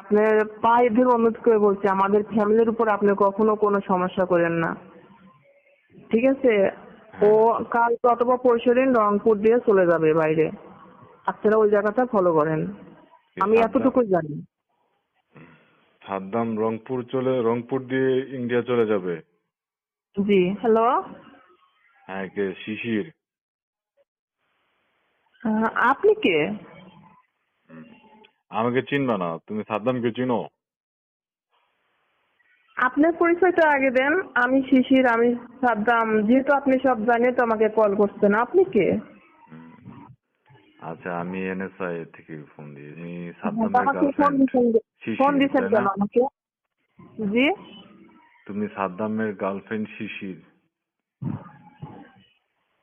আপনার পায়ে ধরে অনুরোধ করে বলছি আমাদের ফ্যামিলির উপর আপনি কখনো কোনো সমস্যা করেন না। ঠিক আছে? ও কাল অথবা পরশু দিন রংপুর দিয়ে চলে যাবে বাইরে। আপনারা ওই জায়গাটা ফলো করেন। আমি এতটুকু জানি। সাদ্দাম রংপুর চলে রংপুর দিয়ে ইন্ডিয়া চলে যাবে? জি হ্যালো হ্যাঁ কে? শিশির। আপনি কে? আমাকে চিনবা না তুমি সাদ্দামকে চিনো? আপনার পরিচয়টা আগে দেন আমি শিশির আমি সাদ্দাম যেহেতু আপনি সব জানেন তো আমাকে কল করছেন। আপনি কে? আচ্ছা আমি এনএসআই থেকে ফোন দিই আমি সাদ্দামের ফোন গার্লফ্রেন্ড ফোন দিচ্ছেন তাই কেন আমাকে? জি? তুমি সাদ্দামের গার্লফ্রেন্ড শিশির।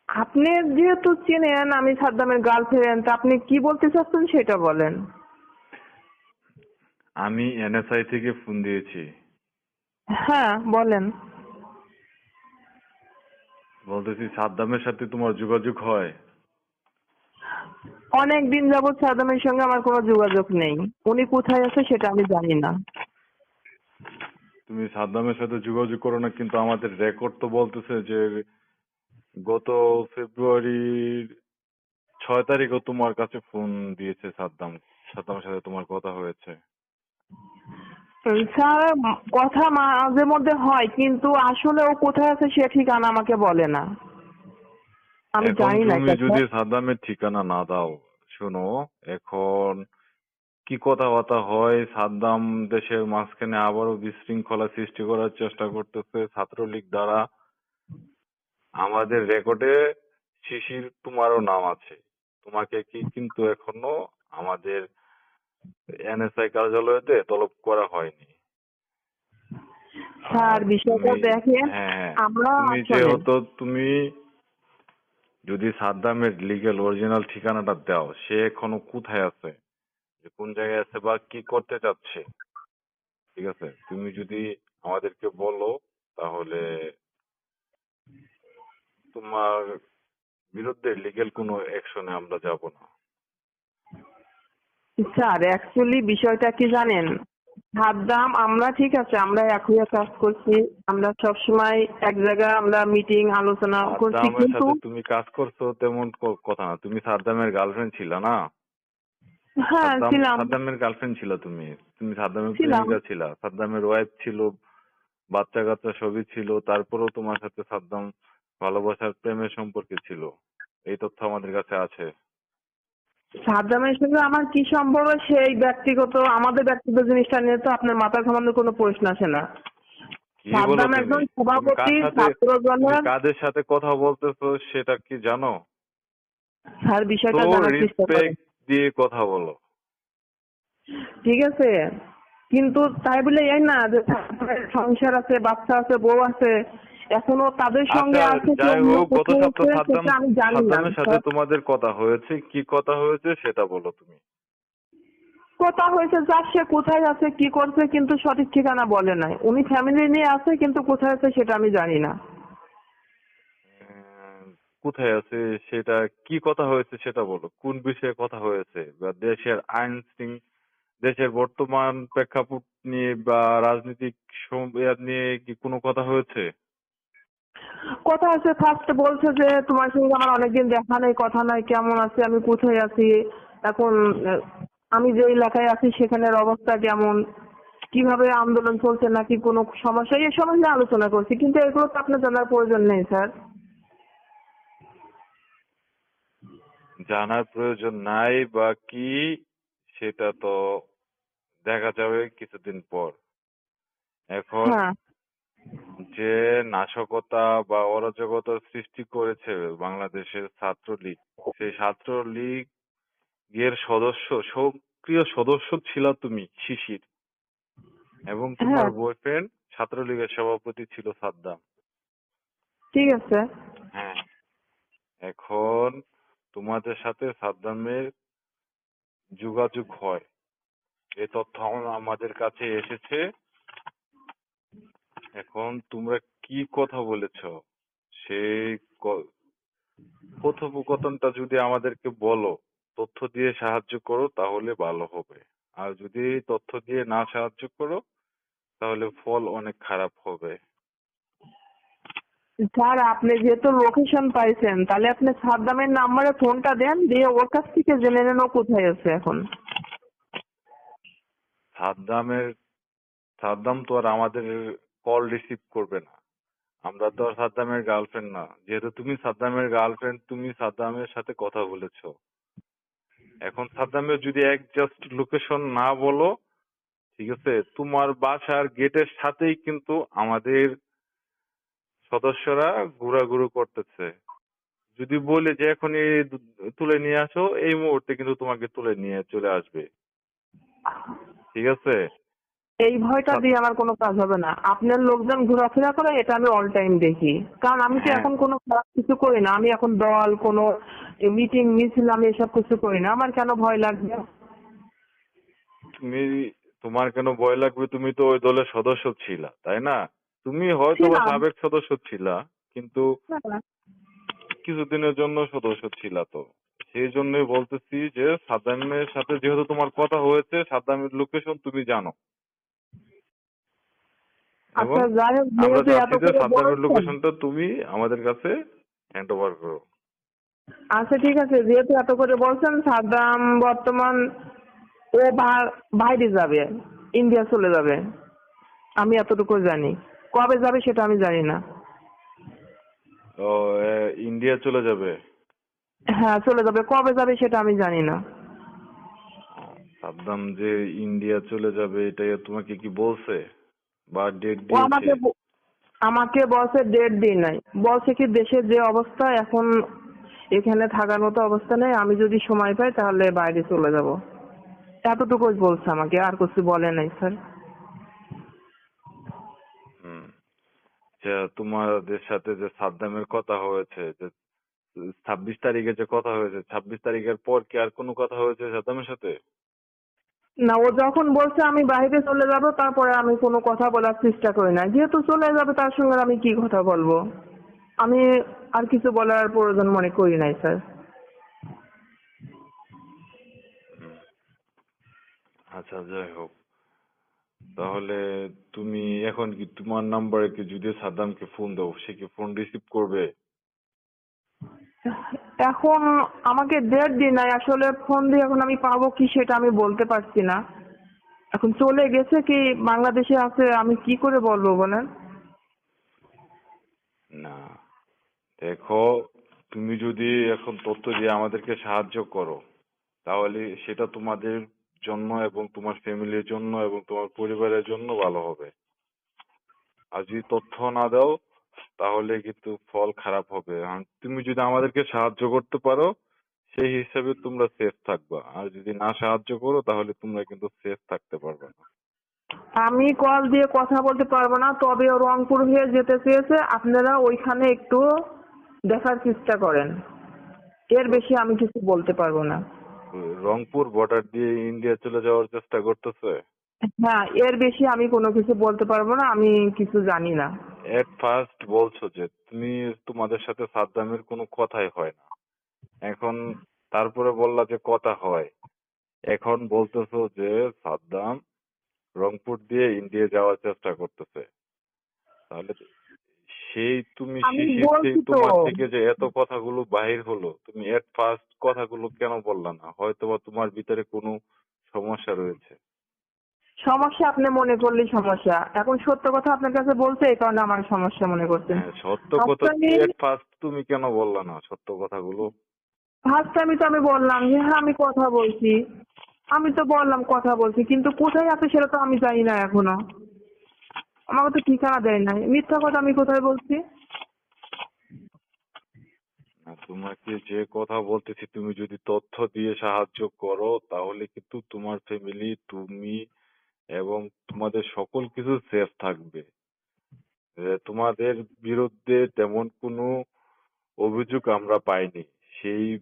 আপনি যেহেতু চেনেন আমি সাদ্দামের গার্লফ্রেন্ড আপনি কি বলতে চাচ্ছেন সেটা বলেন। আমি এনএসআই থেকে ফোন দিয়েছি। হ্যাঁ বলেন। বলতেছি সাদ্দামের সাথে তোমার যোগাযোগ হয়? অনেক দিন যাবৎ সাদ্দামের সঙ্গে আমার কোনো যোগাযোগ নেই। উনি কোথায় আছে সেটা আমি জানি না। তুমি সাদ্দামের সাথে যোগাযোগ করো না কিন্তু আমাদের রেকর্ড তো বলতেছে যে গত ফেব্রুয়ারির ছয় তারিখও তোমার কাছে ফোন দিয়েছে সাদ্দাম। সাদ্দামের সাথে তোমার কথা হয়েছে। স্যার কথা মাঝে মধ্যে হয় কিন্তু আসলে ও কোথায় আছে সে ঠিকানা আমাকে বলে না। আমি জানি না তুমি যদি সাদ্দামের ঠিকানা না দাও শোনো এখন কি কথাবার্তা হয় সাদ্দাম দেশের মাঝখানে আবারও বিশৃঙ্খলা সৃষ্টি করার চেষ্টা করতেছে ছাত্রলীগ দ্বারা। আমাদের রেকর্ডে শিশির তোমারও নাম আছে। তোমাকে কি কিন্তু এখনও আমাদের এনএসআই কার্যালয়তে তলব করা হয়নি। স্যার বিষয়টা দেখেন হ্যাঁ আমরা তুমি যেহেতু তুমি যদি সাদ্দামের লিগেল অরিজিনাল ঠিকানাটা দাও সে এখনও কোথায় আছে? কোন জায়গায় আছে বা কি করতে চাচ্ছে? ঠিক আছে? তুমি যদি আমাদেরকে বলো তাহলে তোমার বিরুদ্ধে লিগেল কোনো অ্যাকশনে আমরা যাব না। স্যার অ্যাকচুয়ালি বিষয়টা কি জানেন? সাদ্দাম আমরা ঠিক আছে আমরা এক হয়ে কাজ করছি আমরা সবসময় এক জায়গায় আমরা মিটিং আলোচনা করছি সাদ্দামের কিন্তু তুমি কাজ করছ তেমন কথা না তুমি সাদ্দামের গার্লফ্রেন্ড ছিল না? হ্যাঁ ছিলাম। সাদ্দামের গার্লফ্রেন্ড ছিল তুমি তুমি সাদ্দামের। প্রেমিকা ছিল সাদ্দামের ওয়াইফ ছিল বাচ্চা কাচ্চা সবই ছিল তারপরেও তোমার সাথে সাদ্দাম ভালোবাসার প্রেমের সম্পর্কে ছিল এই তথ্য আমাদের কাছে আছে। সাদ্দামের সঙ্গে আমার কি সম্পর্ক? সেই ব্যক্তিগত আমাদের ব্যক্তিগত জিনিসটা নিয়ে তো আপনার মাথা ঘামানোর কোনো প্রশ্ন আসে না। সাদ্দাম একজন সভাপতি কার সাথে- ছাত্র তুমি দলের কাদের সাথে কথা বলতেছো সেটা কি জানো? স্যার বিষয়টা জানার চেষ্টা দিয়ে কথা বলো। ঠিক আছে। কিন্তু তাই বলে এই না যে সংসার আছে বাচ্চা আছে বউ আছে এখনও তাদের সঙ্গে আচ্ছা আছে যাই হোক গত সপ্তাহ সাদ্দামের সাথে তোমাদের কথা হয়েছে। কি কথা হয়েছে সেটা বলো তুমি। কথা হয়েছে যার সে কোথায় আছে কি করছে কিন্তু সঠিক ঠিকানা বলে নাই। উনি ফ্যামিলি নিয়ে আছে কিন্তু কোথায় আছে সেটা আমি জানি না। কোথায় আছে সেটা কি কথা হয়েছে সেটা বলো। কোন বিষয়ে কথা হয়েছে? বা দেশের আইন শৃঙ্খ দেশের বর্তমান প্রেক্ষাপট নিয়ে বা রাজনৈতিক নিয়ে কি কোনো কথা হয়েছে? কথা আছে ফার্স্ট বলছে যে তোমার সঙ্গে আমার অনেকদিন দেখা নেই কথা নাই কেমন আছে আমি কোথায় আছি? এখন আমি যে এলাকায় আছি সেখানের অবস্থা কেমন? কীভাবে আন্দোলন চলছে নাকি কোনো সমস্যা? এই সময় নিয়ে আলোচনা করছি কিন্তু এগুলো তো আপনার জানার প্রয়োজন নেই স্যার। জানার প্রয়োজন নাই বা কি সেটা তো দেখা যাবে কিছুদিন পর। এখন হ্যাঁ। যে নাশকতা বা অরাজকতার সৃষ্টি করেছে বাংলাদেশের ছাত্রলীগ সেই ছাত্রলীগ এর সদস্য সক্রিয় সদস্য ছিল তুমি শিশির। এবং তোমার হ্যাঁ। বয়ফ্রেন্ড ছাত্রলীগের সভাপতি ছিল সাদ্দাম। ঠিক আছে। হ্যাঁ। এখন তোমাদের সাথে সাদ্দামের যোগাযোগ হয়। এ তথ্য আমাদের কাছে এসেছে। এখন তোমরা কি কথা বলেছ? সেই কথোপকথনটা যদি আমাদেরকে বলো তথ্য দিয়ে সাহায্য করো তাহলে ভালো হবে। আর যদি তথ্য দিয়ে না সাহায্য করো তাহলে ফল অনেক খারাপ হবে। স্যার আপনি যেহেতু লোকেশন পাইছেন তাহলে আপনি সাদ্দামের নাম্বারে ফোনটা দেন দিয়ে ওর কাছ থেকে জেনে নেন ও কোথায় আছে এখন। সাদ্দামের সাদ্দাম তো আর আমাদের কল রিসিভ করবে না। আমরা তো আর সাদ্দামের গার্লফ্রেন্ড না। যেহেতু তুমি সাদ্দামের গার্লফ্রেন্ড তুমি সাদ্দামের সাথে কথা বলেছ। এখন সাদ্দামের যদি এক জাস্ট লোকেশন না বলো, ঠিক আছে, তোমার বাসার গেটের সাথেই কিন্তু আমাদের সদস্যরা ঘোরাঘুরি করতেছে। যদি বলে যে এখনই তুলে নিয়ে আসো, এই মুহূর্তে কিন্তু তোমাকে তুলে নিয়ে চলে আসবে। ঠিক আছে? এই ভয়টা দিয়ে আমার কোনো কাজ হবে না। আপনার লোকজন ঘোরাফেরা করে এটা আমি অল টাইম দেখি। কারণ আমি তো হ্যাঁ। এখন কোনো খারাপ কিছু করি না? আমি এখন দল কোনো মিটিং মিছিল আমি এসব কিছু করি না। আমার কেন ভয় লাগবে? তুমি তোমার কেন ভয় লাগবে? তুমি তো ওই দলের সদস্য ছিলা তাই না? তুমি হয়তো সাবেক সদস্য ছিলা কিন্তু কিছুদিনের জন্য সদস্য ছিলা তো। সেই জন্যই বলতেছি যে সাদ্দামের সাথে যেহেতু তোমার কথা হয়েছে সাদ্দামের লোকেশন তুমি জানো এবং আচ্ছা যাই হোক আমরা চাচ্ছি যে সাদ্দামের লোকেশনটা তুমি আমাদের কাছে হ্যান্ড ওভার করো। আচ্ছা ঠিক আছে যেহেতু এত করে বলছেন সাদ্দাম বর্তমান ও বাইরে যাবে ইন্ডিয়া চলে যাবে। আমি এতটুকু জানি। কবে যাবে সেটা আমি জানি না। ও ইন্ডিয়া চলে যাবে? হ্যাঁ চলে যাবে। কবে যাবে সেটা আমি জানি না। সাদ্দাম যে ইন্ডিয়া চলে যাবে এটা তোমাকে কি বলছে? বা ডেট ও আমাকে ব- আমাকে বলছে ডেট দিই নাই। বলছে কি দেশের যে অবস্থা এখন এখানে থাকার মতো অবস্থা নেই। আমি যদি সময় পাই তাহলে বাইরে চলে যাব। এতটুকুই বলছে আমাকে আর কিছু বলে নাই স্যার। হুম। যে তোমাদের সাথে যে সাদ্দামের কথা হয়েছে যে ছাব্বিশ তারিখে যে কথা হয়েছে ছাব্বিশ তারিখের পর কি আর কোনো কথা হয়েছে সাদ্দামের সাথে? না, ও যখন বলছে আমি বাইরে চলে যাব, তারপরে আমি কোনো কথা বলার চেষ্টা করি না যেহেতু চলে যাবে, তার সঙ্গে আমি কি কথা বলব? আমি আর কিছু বলার প্রয়োজন মনে করি নাই, স্যার। আচ্ছা যাই হোক। তাহলে তুমি এখন কি তোমার নাম্বারে কি যদি সাদ্দামকে ফোন দাও, সে কি ফোন রিসিভ করবে? এখন আমাকে ডেট দিন নাই, আসলে ফোন দিয়ে এখন আমি পাবো কি সেটা আমি বলতে পারছি না। এখন চলে গেছে কি বাংলাদেশে আছে, আমি কি করে বলব বলেন? না। দেখো, তুমি যদি এখন তথ্য দিয়ে আমাদেরকে সাহায্য করো, তাহলে সেটা তোমাদের জন্য এবং তোমার ফ্যামিলির জন্য এবং তোমার পরিবারের জন্য ভালো হবে। আর যদি তথ্য না দাও তাহলে কিন্তু ফল খারাপ হবে। তুমি যদি আমাদেরকে সাহায্য করতে পারো সেই হিসাবে তোমরা সেফ থাকবা। আর যদি না সাহায্য করো তাহলে তোমরা কিন্তু সেফ থাকতে পারবে না। আমি কল দিয়ে কথা বলতে পারব না তবে রংপুর হয়ে যেতে চেয়েছে আপনারা ওইখানে একটু দেখার চেষ্টা করেন। এর বেশি আমি কিছু বলতে পারব না। রংপুর বর্ডার দিয়ে ইন্ডিয়া চলে যাওয়ার চেষ্টা করতেছে? হ্যাঁ এর বেশি আমি কোনো কিছু বলতে পারব না আমি কিছু জানি না। এট ফার্স্ট বলছো যে তুমি তোমাদের সাথে সাদ্দামের কোনো কথাই হয় না। এখন তারপরে বললা যে কথা হয়। এখন বলতেছো যে সাদ্দাম রংপুর দিয়ে ইন্ডিয়া যাওয়ার চেষ্টা করতেছে। তাহলে সেই তুমি। তোমার থেকে যে এত কথাগুলো বাহির হলো তুমি এট ফার্স্ট কথাগুলো কেন বললা না? হয়তোবা তোমার ভিতরে কোনো সমস্যা রয়েছে। সমস্যা আপনি মনে করলেই সমস্যা। এখন সত্য কথা আপনার কাছে বলতে এই কারণে আমার সমস্যা মনে করছেন হ্যাঁ সত্য কথা ফার্স্ট তুমি কেন বললা না? সত্য কথাগুলো। ফার্স্ট টাইমে তো আমি বললাম যে হ্যাঁ আমি কথা বলছি। আমি তো বললাম কথা বলছি কিন্তু কোথায় আছে সেটা তো আমি জানি না এখনও। আমাকে তো ঠিকানা দেয় নাই। মিথ্যা কথা আমি কোথায় বলছি? তোমাকে যে কথা বলতেছি তুমি যদি তথ্য দিয়ে সাহায্য করো তাহলে কিন্তু তোমার ফ্যামিলি তুমি এবং তোমাদের সকল কিছু সেফ থাকবে। তোমাদের বিরুদ্ধে তেমন কোনো অভিযোগ আমরা পাইনি। সেই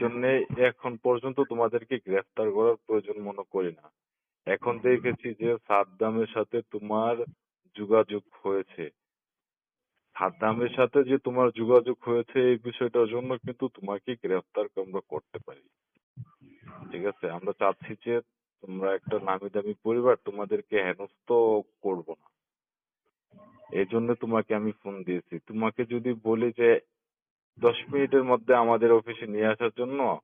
জন্য এখন পর্যন্ত তোমাদেরকে গ্রেফতার করার প্রয়োজন মনে করি না। এখন দেখেছি যে সাদ্দামের সাথে তোমার যোগাযোগ হয়েছে। সাদ্দামের সাথে যে তোমার যোগাযোগ হয়েছে এই বিষয়টার জন্য কিন্তু তোমাকে গ্রেফতার আমরা করতে পারি। ঠিক আছে? আমরা চাচ্ছি যে তোমরা একটা নামি দামি পরিবার, তোমাদেরকে হেনস্থ করব না। এই জন্য তোমাকে আমি ফোন দিয়েছি। তোমাকে যদি বলি যে, দশ মিনিটের মধ্যে আমাদের অফিসে নিয়ে আসার জন্য,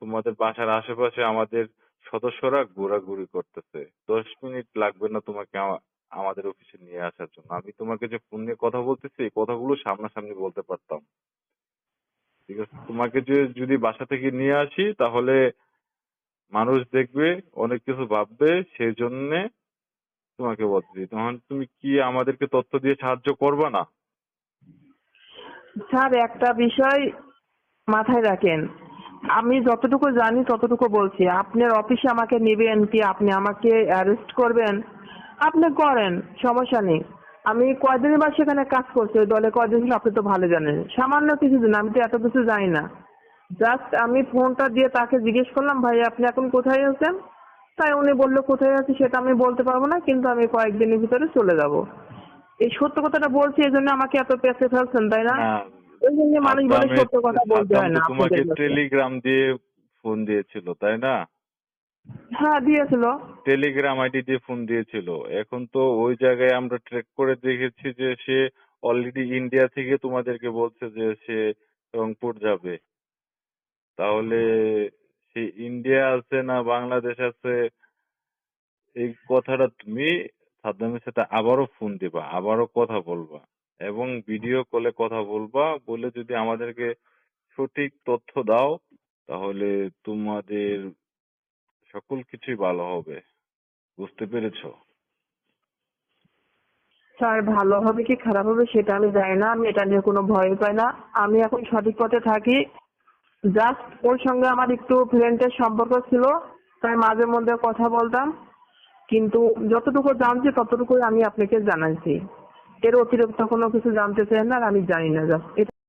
তোমাদের বাসার আশেপাশে আমাদের সদস্যরা ঘোরাঘুরি করতেছে। দশ মিনিট লাগবে না তোমাকে আমা- আমাদের অফিসে নিয়ে আসার জন্য। আমি তোমাকে যে ফোন নিয়ে কথা বলতেছি, এই কথাগুলো সামনাসামনি বলতে পারতাম। ঠিক আছে? তোমাকে যদি বাসা থেকে নিয়ে আসি, তাহলে মানুষ দেখবে, অনেক কিছু ভাববে সেই জন্যে তোমাকে বলতেছি তখন তুমি কি আমাদেরকে তথ্য দিয়ে সাহায্য করবে না? স্যার, একটা বিষয় মাথায় রাখেন। আমি যতটুকু জানি, ততটুকু বলছি। আপনার অফিসে আমাকে নেবেন কি? আপনি আমাকে অ্যারেস্ট করবেন? আপনি করেন, সমস্যা নেই। আমি কয়দিন বা সেখানে কাজ করছি, ওই দলে কয়দিন আপনি তো ভালো জানেন। সামান্য কিছু দিন আমি তো এত কিছু জানি না। জাস্ট আমি ফোনটা দিয়ে তাকে জিজ্ঞেস করলাম ভাই আপনি এখন কোথায় আছেন? তাই উনি বলল কোথায় আছি সেটা আমি বলতে পারব না কিন্তু আমি কয়েকদিনের ভিতরে চলে যাব। এই সত্য কথাটা বলছি এই জন্য আমাকে এত পেঁচে ফেলছেন তাই না? ওই জন্য মানুষ বলে সত্য কথা বলতে হয় না তোমাকে টেলিগ্রাম দিয়ে ফোন দিয়েছিল তাই না? হ্যাঁ দিয়েছিল। টেলিগ্রাম আইডি দিয়ে ফোন দিয়েছিল। এখন তো ওই জায়গায় আমরা ট্র্যাক করে দেখেছি যে সে অলরেডি ইন্ডিয়া থেকে তোমাদেরকে বলছে যে সে রংপুর যাবে। তাহলে সে ইন্ডিয়া আছে না বাংলাদেশ আছে, এই কথাটা তুমি সাদ্দামের সাথে আবারও ফোন দিবা, আবারও কথা বলবা এবং ভিডিও কলে কথা বলবা, বলে যদি আমাদেরকে সঠিক তথ্য দাও, তাহলে তোমাদের সকল কিছুই ভালো হবে। বুঝতে পেরেছ? স্যার, ভালো হবে কি খারাপ হবে সেটা আমি জানি না, আমি এটা নিয়ে কোনো ভয় পাই না। আমি এখন সঠিক পথে থাকি। জাস্ট ওর সঙ্গে আমার একটু ফ্রেন্ডের সম্পর্ক ছিল, তাই মাঝে মধ্যে কথা বলতাম। কিন্তু যতটুকু জানছি, ততটুকুই আমি আপনাকে জানাইছি। এর অতিরিক্ত কোনো কিছু জানতে চাই না আর আমি জানি না জাস্ট